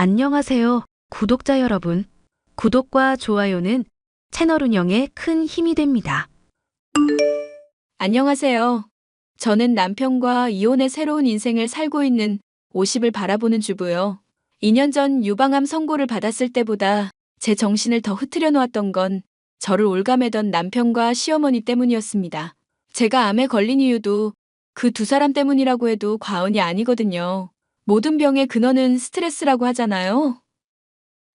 안녕하세요, 구독자 여러분. 구독과 좋아요는 채널 운영에 큰 힘이 됩니다. 안녕하세요. 저는 남편과 이혼의 새로운 인생을 살고 있는 50을 바라보는 주부요. 2년 전 유방암 선고를 받았을 때보다 제 정신을 더 흐트려 놓았던 건 저를 올가매던 남편과 시어머니 때문이었습니다. 제가 암에 걸린 이유도 그 두 사람 때문이라고 해도 과언이 아니거든요. 모든 병의 근원은 스트레스라고 하잖아요.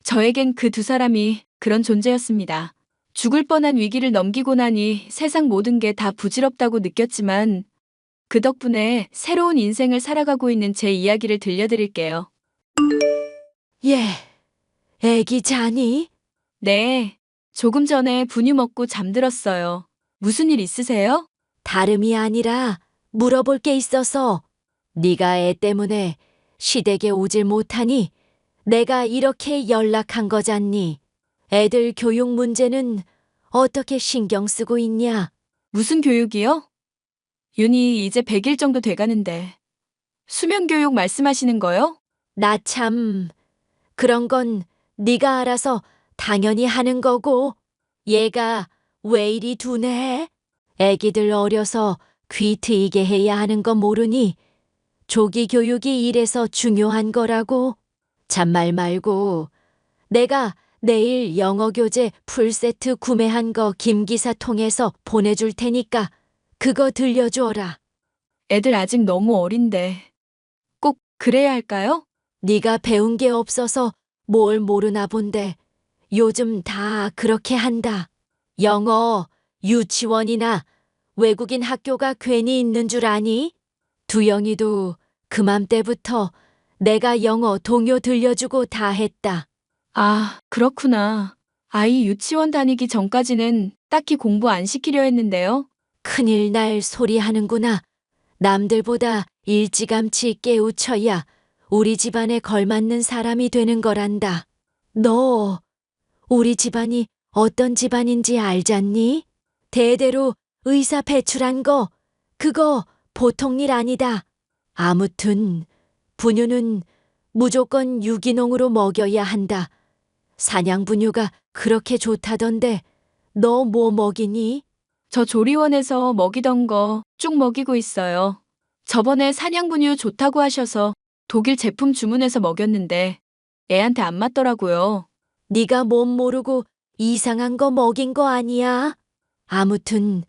저에겐 그 두 사람이 그런 존재였습니다. 죽을 뻔한 위기를 넘기고 나니 세상 모든 게 다 부질없다고 느꼈지만 그 덕분에 새로운 인생을 살아가고 있는 제 이야기를 들려드릴게요. 예. 애기 자니? 네. 조금 전에 분유 먹고 잠들었어요. 무슨 일 있으세요? 다름이 아니라 물어볼 게 있어서 네가 애 때문에 시댁에 오질 못하니 내가 이렇게 연락한 거잖니. 애들 교육 문제는 어떻게 신경 쓰고 있냐? 무슨 교육이요? 윤이 이제 100일 정도 돼가는데. 수면 교육 말씀하시는 거요? 나 참 그런 건 네가 알아서 당연히 하는 거고 얘가 왜 이리 둔해? 애기들 어려서 귀 트이게 해야 하는 거 모르니 조기 교육이 이래서 중요한 거라고 잔말 말고 내가 내일 영어 교재 풀세트 구매한 거 김기사 통해서 보내줄 테니까 그거 들려주어라. 애들 아직 너무 어린데. 꼭 그래야 할까요? 네가 배운 게 없어서 뭘 모르나 본데 요즘 다 그렇게 한다. 영어, 유치원이나 외국인 학교가 괜히 있는 줄 아니? 두영이도 그맘때부터 내가 영어 동요 들려주고 다 했다. 아, 그렇구나. 아이 유치원 다니기 전까지는 딱히 공부 안 시키려 했는데요. 큰일 날 소리 하는구나. 남들보다 일찌감치 깨우쳐야 우리 집안에 걸맞는 사람이 되는 거란다. 너 우리 집안이 어떤 집안인지 알잖니? 대대로 의사 배출한 거 그거 보통 일 아니다. 아무튼 분유는 무조건 유기농으로 먹여야 한다. 사냥 분유가 그렇게 좋다던데 너 뭐 먹이니? 저 조리원에서 먹이던 거 쭉 먹이고 있어요. 저번에 사냥 분유 좋다고 하셔서 독일 제품 주문해서 먹였는데 애한테 안 맞더라고요. 네가 몸 모르고 이상한 거 먹인 거 아니야? 아무튼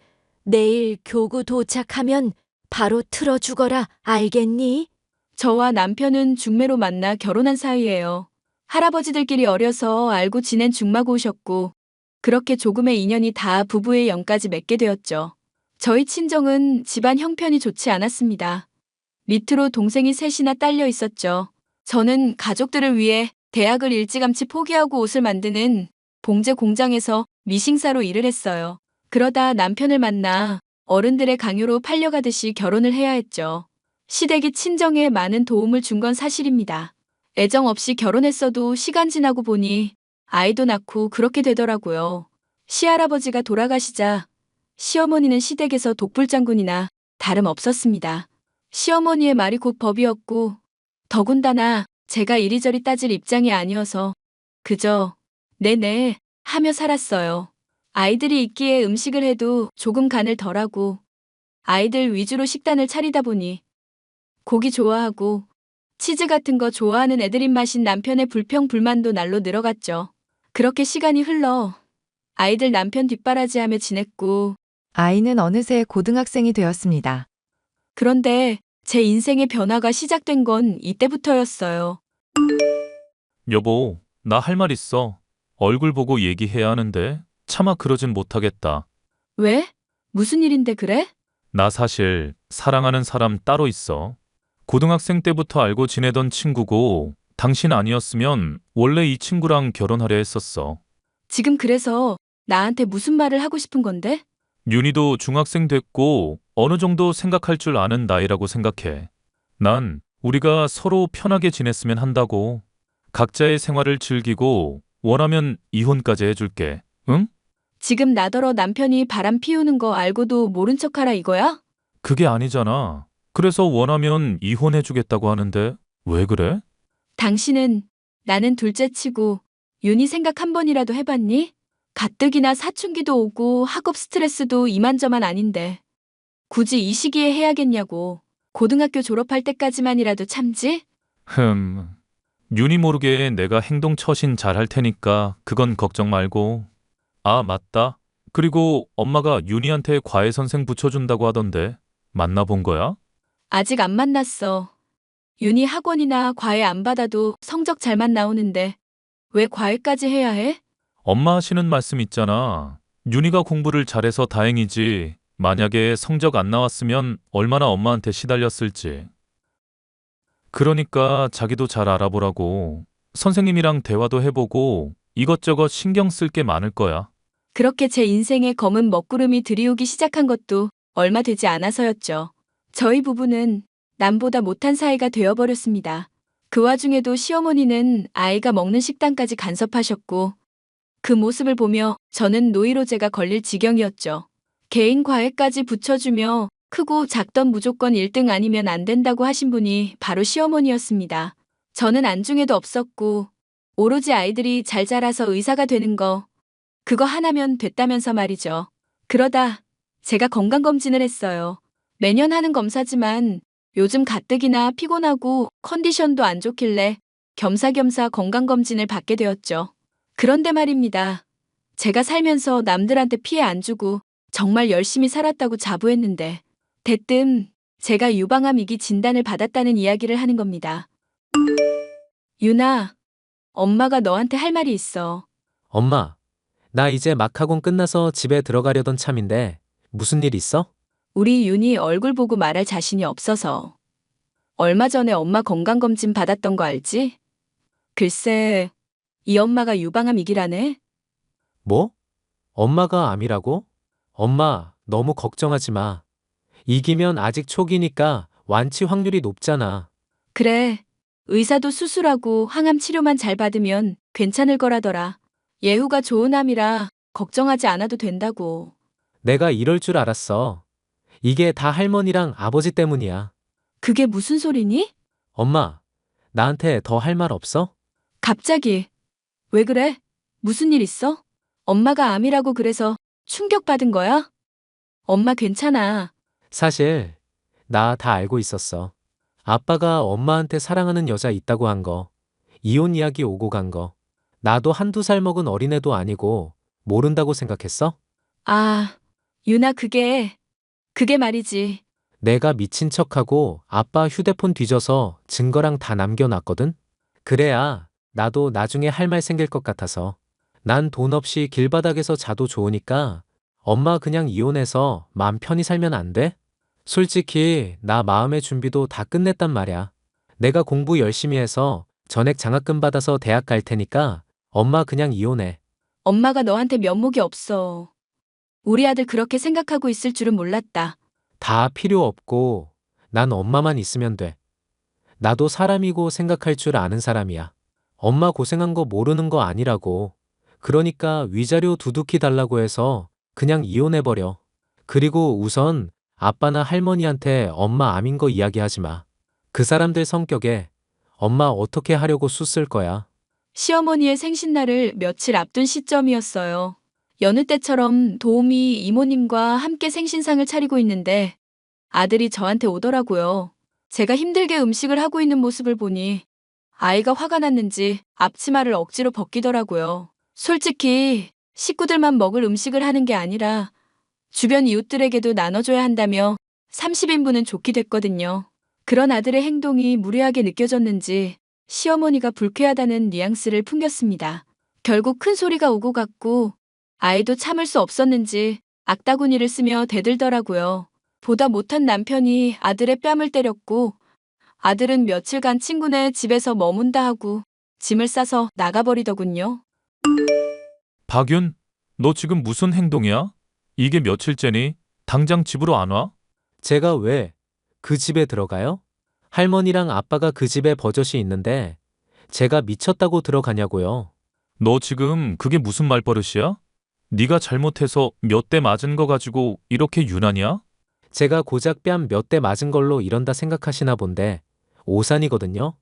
내일 교구 도착하면 바로 틀어 주거라 알겠니? 저와 남편은 중매로 만나 결혼한 사이예요. 할아버지들끼리 어려서 알고 지낸 중마고우셨고 그렇게 조금의 인연이 다 부부의 영까지 맺게 되었죠. 저희 친정은 집안 형편이 좋지 않았습니다. 밑으로 동생이 셋이나 딸려 있었죠. 저는 가족들을 위해 대학을 일찌감치 포기하고 옷을 만드는 봉제 공장에서 미싱사로 일을 했어요. 그러다 남편을 만나 어른들의 강요로 팔려가듯이 결혼을 해야 했죠. 시댁이 친정에 많은 도움을 준 건 사실입니다. 애정 없이 결혼했어도 시간 지나고 보니 아이도 낳고 그렇게 되더라고요. 시할아버지가 돌아가시자 시어머니는 시댁에서 독불장군이나 다름 없었습니다. 시어머니의 말이 곧 법이었고 더군다나 제가 이리저리 따질 입장이 아니어서 그저 네네 하며 살았어요. 아이들이 있기에 음식을 해도 조금 간을 덜하고 아이들 위주로 식단을 차리다 보니 고기 좋아하고 치즈 같은 거 좋아하는 애들 입맛인 남편의 불평 불만도 날로 늘어갔죠. 그렇게 시간이 흘러 아이들 남편 뒷바라지하며 지냈고 아이는 어느새 고등학생이 되었습니다. 그런데 제 인생의 변화가 시작된 건 이때부터였어요. 여보, 나 할 말 있어. 얼굴 보고 얘기해야 하는데 차마 그러진 못하겠다. 왜? 무슨 일인데 그래? 나 사실 사랑하는 사람 따로 있어. 고등학생 때부터 알고 지내던 친구고 당신 아니었으면 원래 이 친구랑 결혼하려 했었어. 지금 그래서 나한테 무슨 말을 하고 싶은 건데? 윤희도 중학생 됐고 어느 정도 생각할 줄 아는 나이라고 생각해. 난 우리가 서로 편하게 지냈으면 한다고. 각자의 생활을 즐기고 원하면 이혼까지 해줄게. 응? 지금 나더러 남편이 바람 피우는 거 알고도 모른 척하라 이거야? 그게 아니잖아. 그래서 원하면 이혼해주겠다고 하는데 왜 그래? 당신은 나는 둘째 치고 윤희 생각 한 번이라도 해봤니? 가뜩이나 사춘기도 오고 학업 스트레스도 이만저만 아닌데 굳이 이 시기에 해야겠냐고. 고등학교 졸업할 때까지만이라도 참지? 흠. 윤이 모르게 내가 행동 처신 잘할 테니까 그건 걱정 말고. 아, 맞다. 그리고 엄마가 윤이한테 과외 선생 붙여준다고 하던데 만나본 거야? 아직 안 만났어. 윤희 학원이나 과외 안 받아도 성적 잘만 나오는데 왜 과외까지 해야 해? 엄마 하시는 말씀 있잖아. 윤희가 공부를 잘해서 다행이지. 만약에 성적 안 나왔으면 얼마나 엄마한테 시달렸을지. 그러니까 자기도 잘 알아보라고. 선생님이랑 대화도 해보고 이것저것 신경 쓸 게 많을 거야. 그렇게 제 인생에 검은 먹구름이 들이오기 시작한 것도 얼마 되지 않아서였죠. 저희 부부는 남보다 못한 사이가 되어버렸습니다. 그 와중에도 시어머니는 아이가 먹는 식단까지 간섭하셨고 그 모습을 보며 저는 노이로제가 걸릴 지경이었죠. 개인 과외까지 붙여주며 크고 작던 무조건 1등 아니면 안 된다고 하신 분이 바로 시어머니였습니다. 저는 안중에도 없었고 오로지 아이들이 잘 자라서 의사가 되는 거 그거 하나면 됐다면서 말이죠. 그러다 제가 건강검진을 했어요. 매년 하는 검사지만 요즘 가뜩이나 피곤하고 컨디션도 안 좋길래 겸사겸사 건강검진을 받게 되었죠. 그런데 말입니다. 제가 살면서 남들한테 피해 안 주고 정말 열심히 살았다고 자부했는데 대뜸 제가 유방암 위기 진단을 받았다는 이야기를 하는 겁니다. 유나, 엄마가 너한테 할 말이 있어. 엄마, 나 이제 막 학원 끝나서 집에 들어가려던 참인데 무슨 일 있어? 우리 윤이 얼굴 보고 말할 자신이 없어서. 얼마 전에 엄마 건강검진 받았던 거 알지? 글쎄, 이 엄마가 유방암 위기라네? 뭐? 엄마가 암이라고? 엄마, 너무 걱정하지 마. 이기면 아직 초기니까 완치 확률이 높잖아. 그래, 의사도 수술하고 항암 치료만 잘 받으면 괜찮을 거라더라. 예후가 좋은 암이라 걱정하지 않아도 된다고. 내가 이럴 줄 알았어. 이게 다 할머니랑 아버지 때문이야. 그게 무슨 소리니? 엄마, 나한테 더 할 말 없어? 갑자기. 왜 그래? 무슨 일 있어? 엄마가 암이라고 그래서 충격받은 거야? 엄마 괜찮아. 사실, 나 다 알고 있었어. 아빠가 엄마한테 사랑하는 여자 있다고 한 거, 이혼 이야기 오고 간 거, 나도 한두 살 먹은 어린애도 아니고 모른다고 생각했어? 아, 유나 그게, 그게 말이지. 내가 미친 척하고 아빠 휴대폰 뒤져서 증거랑 다 남겨놨거든? 그래야 나도 나중에 할 말 생길 것 같아서. 난 돈 없이 길바닥에서 자도 좋으니까 엄마 그냥 이혼해서 마음 편히 살면 안 돼? 솔직히 나 마음의 준비도 다 끝냈단 말이야. 내가 공부 열심히 해서 전액 장학금 받아서 대학 갈 테니까 엄마 그냥 이혼해. 엄마가 너한테 면목이 없어. 우리 아들 그렇게 생각하고 있을 줄은 몰랐다. 다 필요 없고 난 엄마만 있으면 돼. 나도 사람이고 생각할 줄 아는 사람이야. 엄마 고생한 거 모르는 거 아니라고. 그러니까 위자료 두둑히 달라고 해서 그냥 이혼해버려. 그리고 우선 아빠나 할머니한테 엄마 암인 거 이야기하지 마. 그 사람들 성격에 엄마 어떻게 하려고 쑤쓸 거야. 시어머니의 생신날을 며칠 앞둔 시점이었어요. 여느 때처럼 도우미 이모님과 함께 생신상을 차리고 있는데 아들이 저한테 오더라고요. 제가 힘들게 음식을 하고 있는 모습을 보니 아이가 화가 났는지 앞치마를 억지로 벗기더라고요. 솔직히 식구들만 먹을 음식을 하는 게 아니라 주변 이웃들에게도 나눠줘야 한다며 30인분은 좋게 됐거든요. 그런 아들의 행동이 무례하게 느껴졌는지 시어머니가 불쾌하다는 뉘앙스를 풍겼습니다. 결국 큰 소리가 오고 갔고 아이도 참을 수 없었는지 악다구니를 쓰며 대들더라고요. 보다 못한 남편이 아들의 뺨을 때렸고 아들은 며칠간 친구네 집에서 머문다 하고 짐을 싸서 나가버리더군요. 박윤, 너 지금 무슨 행동이야? 이게 며칠째니? 당장 집으로 안 와? 제가 왜 그 집에 들어가요? 할머니랑 아빠가 그 집에 버젓이 있는데 제가 미쳤다고 들어가냐고요. 너 지금 그게 무슨 말버릇이야? 네가 잘못해서 몇 대 맞은 거 가지고 이렇게 유난이야? 제가 고작 뺨 몇 대 맞은 걸로 이런다 생각하시나 본데 오산이거든요.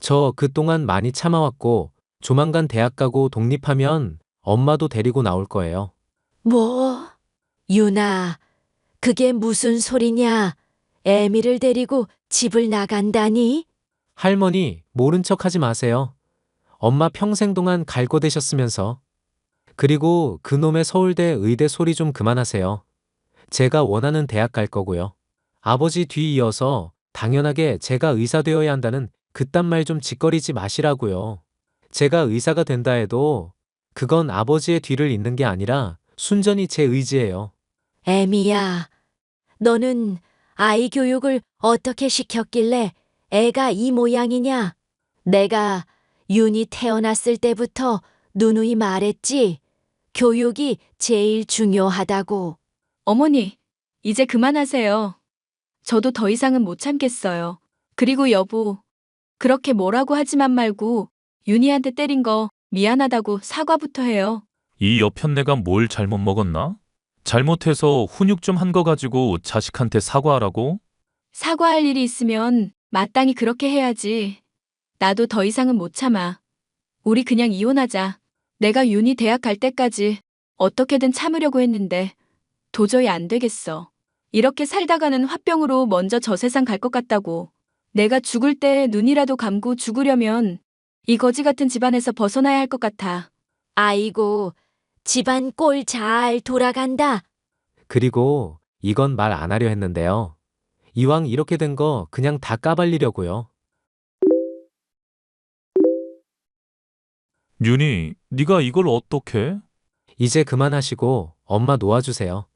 저 그동안 많이 참아왔고 조만간 대학 가고 독립하면 엄마도 데리고 나올 거예요. 뭐? 유나, 그게 무슨 소리냐? 애미를 데리고 집을 나간다니? 할머니, 모른 척 하지 마세요. 엄마 평생 동안 갈고되셨으면서. 그리고 그놈의 서울대 의대 소리 좀 그만하세요. 제가 원하는 대학 갈 거고요. 아버지 뒤 이어서 당연하게 제가 의사 되어야 한다는 그딴 말 좀 짓거리지 마시라고요. 제가 의사가 된다 해도 그건 아버지의 뒤를 잇는 게 아니라 순전히 제 의지예요. 애미야, 너는 아이 교육을 어떻게 시켰길래 애가 이 모양이냐? 내가 윤이 태어났을 때부터 누누이 말했지. 교육이 제일 중요하다고. 어머니, 이제 그만하세요. 저도 더 이상은 못 참겠어요. 그리고 여보, 그렇게 뭐라고 하지만 말고 윤희한테 때린 거 미안하다고 사과부터 해요. 이 여편네가 뭘 잘못 먹었나? 잘못해서 훈육 좀 한 거 가지고 자식한테 사과하라고? 사과할 일이 있으면 마땅히 그렇게 해야지. 나도 더 이상은 못 참아. 우리 그냥 이혼하자. 내가 윤희 대학 갈 때까지 어떻게든 참으려고 했는데 도저히 안 되겠어. 이렇게 살다가는 화병으로 먼저 저 세상 갈 것 같다고. 내가 죽을 때 눈이라도 감고 죽으려면 이 거지 같은 집안에서 벗어나야 할 것 같아. 아이고, 집안 꼴 잘 돌아간다. 그리고 이건 말 안 하려 했는데요. 이왕 이렇게 된 거 그냥 다 까발리려고요. 윤희, 네가 이걸 어떻게? 이제 그만하시고 엄마 놓아주세요.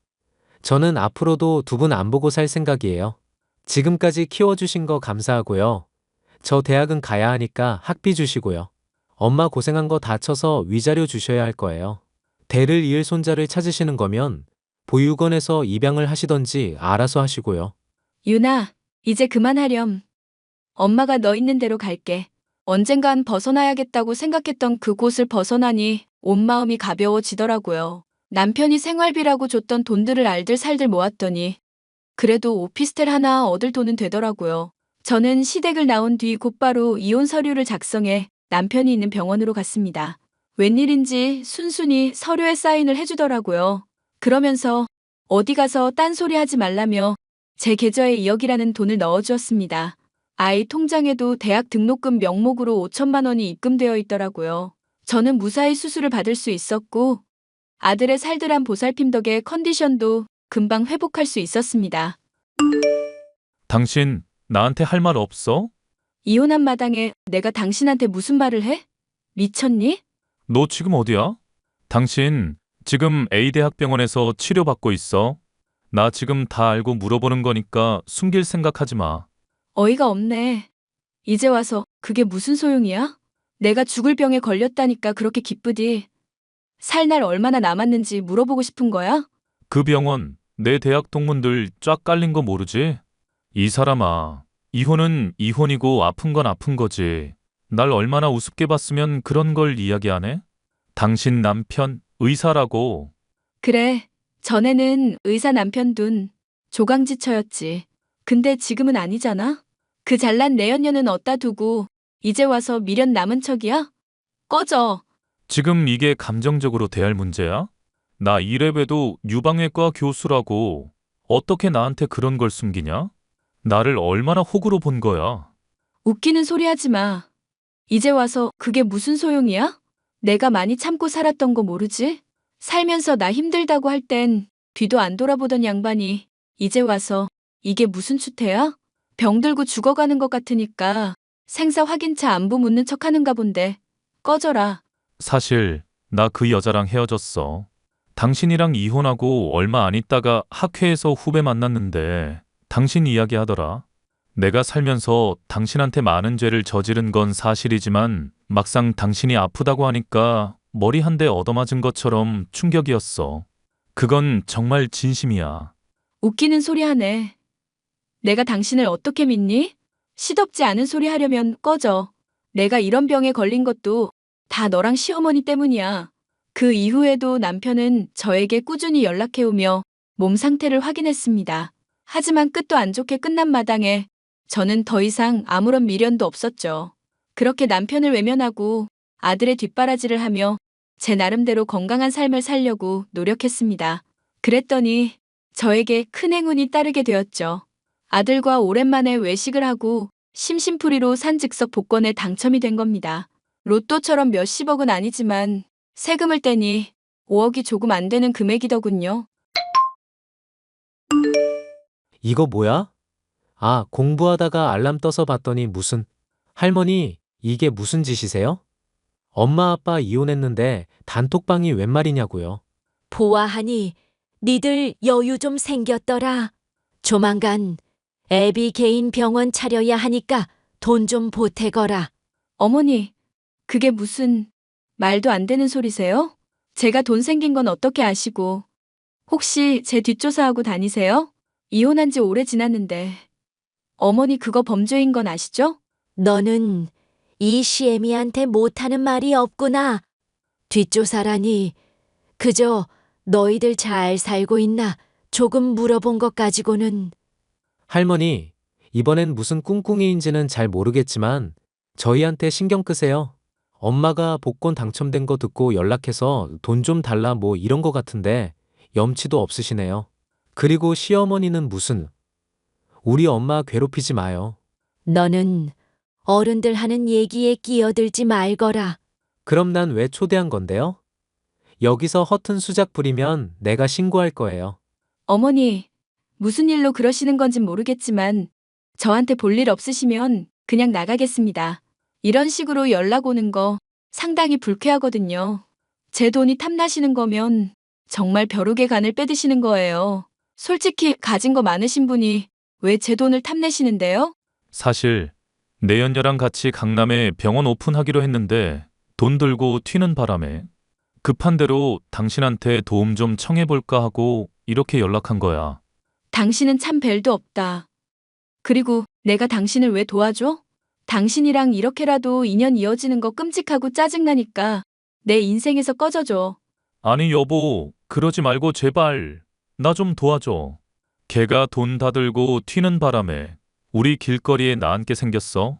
저는 앞으로도 두 분 안 보고 살 생각이에요. 지금까지 키워주신 거 감사하고요. 저 대학은 가야 하니까 학비 주시고요. 엄마 고생한 거 다 쳐서 위자료 주셔야 할 거예요. 대를 이을 손자를 찾으시는 거면 보육원에서 입양을 하시던지 알아서 하시고요. 윤아, 이제 그만하렴. 엄마가 너 있는 대로 갈게. 언젠간 벗어나야겠다고 생각했던 그곳을 벗어나니 온 마음이 가벼워지더라고요. 남편이 생활비라고 줬던 돈들을 알들 살들 모았더니 그래도 오피스텔 하나 얻을 돈은 되더라고요. 저는 시댁을 나온 뒤 곧바로 이혼 서류를 작성해 남편이 있는 병원으로 갔습니다. 웬일인지 순순히 서류에 사인을 해주더라고요. 그러면서 어디 가서 딴소리 하지 말라며 제 계좌에 2억이라는 돈을 넣어주었습니다. 아이 통장에도 대학 등록금 명목으로 5천만 원이 입금되어 있더라고요. 저는 무사히 수술을 받을 수 있었고 아들의 살들한 보살핌 덕에 컨디션도 금방 회복할 수 있었습니다. 당신 나한테 할 말 없어? 이혼한 마당에 내가 당신한테 무슨 말을 해? 미쳤니? 너 지금 어디야? 당신 지금 A대학병원에서 치료받고 있어. 나 지금 다 알고 물어보는 거니까 숨길 생각하지 마. 어이가 없네. 이제 와서 그게 무슨 소용이야? 내가 죽을 병에 걸렸다니까 그렇게 기쁘디. 살 날 얼마나 남았는지 물어보고 싶은 거야? 그 병원 내 대학 동문들 쫙 깔린 거 모르지? 이 사람아, 이혼은 이혼이고 아픈 건 아픈 거지. 날 얼마나 우습게 봤으면 그런 걸 이야기 안 해? 당신 남편 의사라고. 그래. 전에는 의사 남편 둔 조강지처였지. 근데 지금은 아니잖아? 그 잘난 내연녀는 어디다 두고 이제 와서 미련 남은 척이야? 꺼져. 지금 이게 감정적으로 대할 문제야? 나 이래봬도 유방외과 교수라고. 어떻게 나한테 그런 걸 숨기냐? 나를 얼마나 호구로 본 거야? 웃기는 소리 하지 마. 이제 와서 그게 무슨 소용이야? 내가 많이 참고 살았던 거 모르지? 살면서 나 힘들다고 할 땐 뒤도 안 돌아보던 양반이 이제 와서 이게 무슨 추태야? 병들고 죽어가는 것 같으니까 생사 확인차 안부 묻는 척 하는가 본데. 꺼져라. 사실 나 그 여자랑 헤어졌어. 당신이랑 이혼하고 얼마 안 있다가 학회에서 후배 만났는데 당신 이야기하더라. 내가 살면서 당신한테 많은 죄를 저지른 건 사실이지만 막상 당신이 아프다고 하니까 머리 한 대 얻어맞은 것처럼 충격이었어. 그건 정말 진심이야. 웃기는 소리 하네. 내가 당신을 어떻게 믿니? 시덥지 않은 소리 하려면 꺼져. 내가 이런 병에 걸린 것도 다 너랑 시어머니 때문이야. 그 이후에도 남편은 저에게 꾸준히 연락해오며 몸 상태를 확인했습니다. 하지만 끝도 안 좋게 끝난 마당에 저는 더 이상 아무런 미련도 없었죠. 그렇게 남편을 외면하고 아들의 뒷바라지를 하며 제 나름대로 건강한 삶을 살려고 노력했습니다. 그랬더니 저에게 큰 행운이 따르게 되었죠. 아들과 오랜만에 외식을 하고 심심풀이로 산즉석 복권에 당첨이 된 겁니다. 로또처럼 몇십억은 아니지만 세금을 떼니 5억이 조금 안 되는 금액이더군요. 이거 뭐야? 아, 공부하다가 알람 떠서 봤더니 무슨, 할머니, 이게 무슨 짓이세요? 엄마 아빠 이혼했는데 단톡방이 웬 말이냐고요. 보아하니 니들 여유 좀 생겼더라. 조만간 애비 개인 병원 차려야 하니까 돈 좀 보태거라. 어머니, 그게 무슨 말도 안 되는 소리세요? 제가 돈 생긴 건 어떻게 아시고 혹시 제 뒷조사하고 다니세요? 이혼한 지 오래 지났는데 어머니 그거 범죄인 건 아시죠? 너는 이 시애미한테 못하는 말이 없구나. 뒷조사라니 그저 너희들 잘 살고 있나 조금 물어본 것 가지고는 할머니, 이번엔 무슨 꿍꿍이인지는 잘 모르겠지만 저희한테 신경 끄세요. 엄마가 복권 당첨된 거 듣고 연락해서 돈 좀 달라 뭐 이런 거 같은데 염치도 없으시네요. 그리고 시어머니는 무슨 우리 엄마 괴롭히지 마요. 너는 어른들 하는 얘기에 끼어들지 말거라. 그럼 난 왜 초대한 건데요? 여기서 허튼 수작 부리면 내가 신고할 거예요. 어머니, 무슨 일로 그러시는 건진 모르겠지만 저한테 볼 일 없으시면 그냥 나가겠습니다. 이런 식으로 연락 오는 거 상당히 불쾌하거든요. 제 돈이 탐나시는 거면 정말 벼룩의 간을 빼드시는 거예요. 솔직히 가진 거 많으신 분이 왜 제 돈을 탐내시는데요? 사실 내연녀랑 같이 강남에 병원 오픈하기로 했는데 돈 들고 튀는 바람에 급한 대로 당신한테 도움 좀 청해볼까 하고 이렇게 연락한 거야. 당신은 참 벨도 없다. 그리고 내가 당신을 왜 도와줘? 당신이랑 이렇게라도 인연 이어지는 거 끔찍하고 짜증나니까 내 인생에서 꺼져줘. 아니 여보, 그러지 말고 제발 나 좀 도와줘. 걔가 돈 다 들고 튀는 바람에 우리 길거리에 나앉게 생겼어.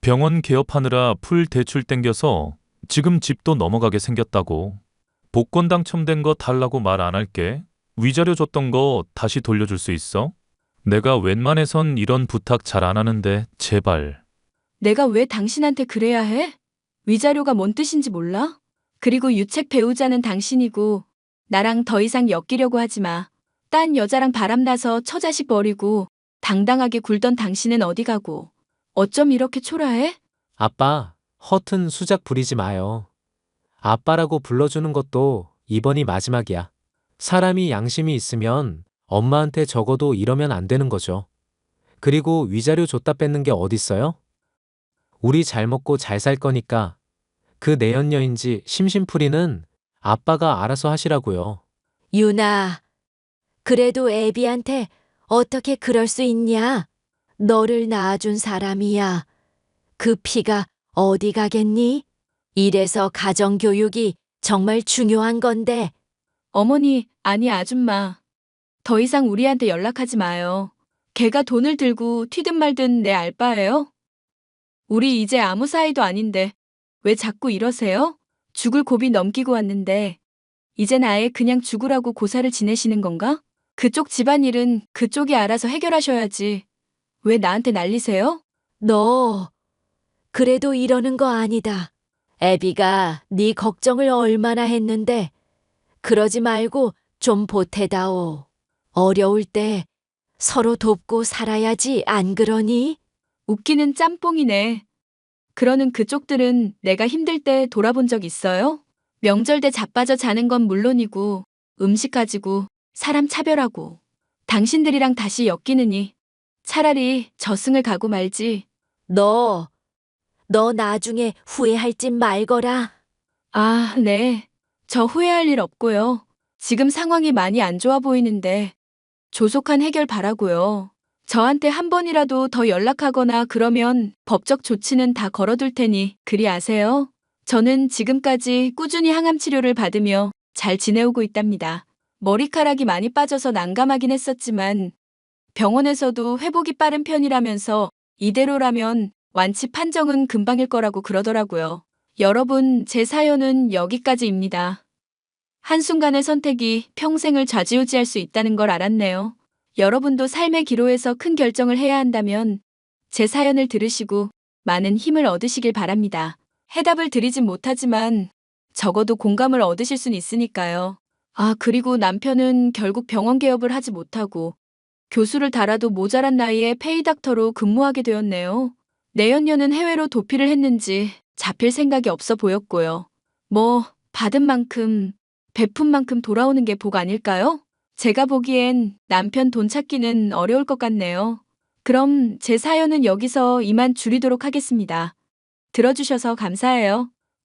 병원 개업하느라 풀 대출 땡겨서 지금 집도 넘어가게 생겼다고. 복권 당첨된 거 달라고 말 안 할게. 위자료 줬던 거 다시 돌려줄 수 있어? 내가 웬만해선 이런 부탁 잘 안 하는데 제발. 내가 왜 당신한테 그래야 해? 위자료가 뭔 뜻인지 몰라? 그리고 유책 배우자는 당신이고 나랑 더 이상 엮이려고 하지 마. 딴 여자랑 바람나서 처자식 버리고 당당하게 굴던 당신은 어디 가고 어쩜 이렇게 초라해? 아빠, 허튼 수작 부리지 마요. 아빠라고 불러주는 것도 이번이 마지막이야. 사람이 양심이 있으면 엄마한테 적어도 이러면 안 되는 거죠. 그리고 위자료 줬다 뺏는 게 어딨어요? 우리 잘 먹고 잘 살 거니까 그 내연녀인지 심심풀이는 아빠가 알아서 하시라고요. 유나, 그래도 애비한테 어떻게 그럴 수 있냐? 너를 낳아준 사람이야. 그 피가 어디 가겠니? 이래서 가정교육이 정말 중요한 건데, 어머니, 아니 아줌마. 더 이상 우리한테 연락하지 마요. 걔가 돈을 들고 튀든 말든 내 알바예요? 우리 이제 아무 사이도 아닌데 왜 자꾸 이러세요? 죽을 고비 넘기고 왔는데 이젠 아예 그냥 죽으라고 고사를 지내시는 건가? 그쪽 집안일은 그쪽이 알아서 해결하셔야지. 왜 나한테 난리세요? 너 그래도 이러는 거 아니다. 애비가 네 걱정을 얼마나 했는데 그러지 말고 좀 보태다오. 어려울 때 서로 돕고 살아야지 안 그러니? 웃기는 짬뽕이네. 그러는 그쪽들은 내가 힘들 때 돌아본 적 있어요? 명절 때 자빠져 자는 건 물론이고 음식 가지고 사람 차별하고 당신들이랑 다시 엮이느니 차라리 저승을 가고 말지. 너, 너 나중에 후회할 짓 말거라. 아, 네. 저 후회할 일 없고요. 지금 상황이 많이 안 좋아 보이는데 조속한 해결 바라고요. 저한테 한 번이라도 더 연락하거나 그러면 법적 조치는 다 걸어둘 테니 그리 아세요. 저는 지금까지 꾸준히 항암 치료를 받으며 잘 지내오고 있답니다. 머리카락이 많이 빠져서 난감하긴 했었지만 병원에서도 회복이 빠른 편이라면서 이대로라면 완치 판정은 금방일 거라고 그러더라고요. 여러분, 제 사연은 여기까지입니다. 한순간의 선택이 평생을 좌지우지할 수 있다는 걸 알았네요. 여러분도 삶의 기로에서 큰 결정을 해야 한다면 제 사연을 들으시고 많은 힘을 얻으시길 바랍니다. 해답을 드리진 못하지만 적어도 공감을 얻으실 순 있으니까요. 아, 그리고 남편은 결국 병원 개업을 하지 못하고 교수를 달아도 모자란 나이에 페이닥터로 근무하게 되었네요. 내연녀는 해외로 도피를 했는지 잡힐 생각이 없어 보였고요. 뭐, 받은 만큼, 베푼 만큼 돌아오는 게 복 아닐까요? 제가 보기엔 남편 돈 찾기는 어려울 것 같네요. 그럼 제 사연은 여기서 이만 줄이도록 하겠습니다. 들어주셔서 감사해요.